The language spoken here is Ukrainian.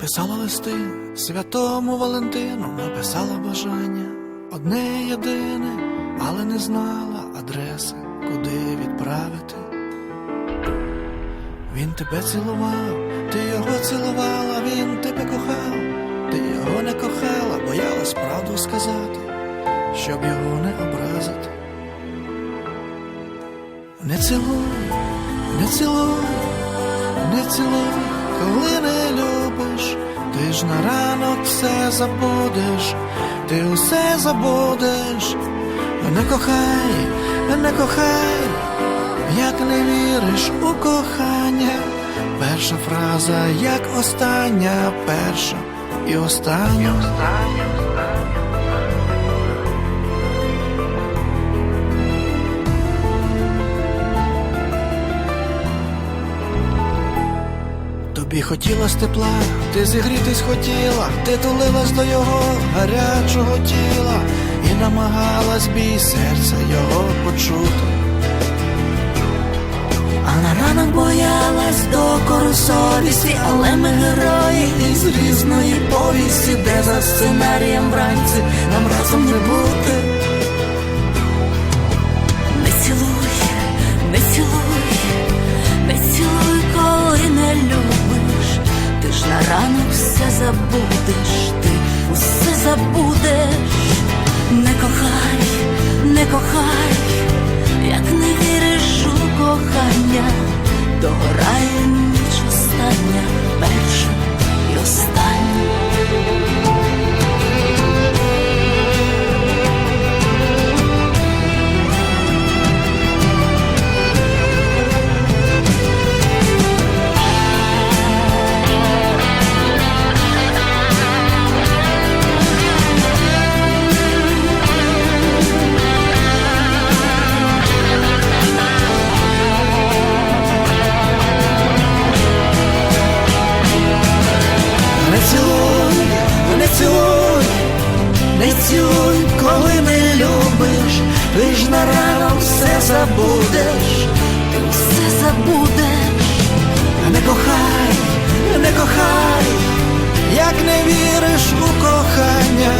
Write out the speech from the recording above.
Писала листи святому Валентину, написала бажання одне єдине, але не знала адреси, куди відправити. Він тебе цілував, ти його цілувала, він тебе кохав, ти його не кохала, боялась правду сказати, щоб його не образити. Не цілуй, не цілуй, не цілуй, коли не любиш, ти ж на ранок все забудеш, ти усе забудеш, не кохай, не кохай, як не віриш у кохання, перша фраза, як остання, перша і остання. Тобі хотілось тепла, ти зігрітись хотіла, ти тулилась до його гарячого тіла і намагалась бій серця його почути. А на ранок боялась докору совісті, але ми герої із різної повісті, де за сценарієм вранці нам разом не бути. Усе. Не кохай, не кохай, як не віриш у кохання, догорає ніч остання, перша і остання. Коли не любиш, ти ж на ранок все забудеш, Ти все забудеш, не кохай, не кохай, як не віриш у кохання,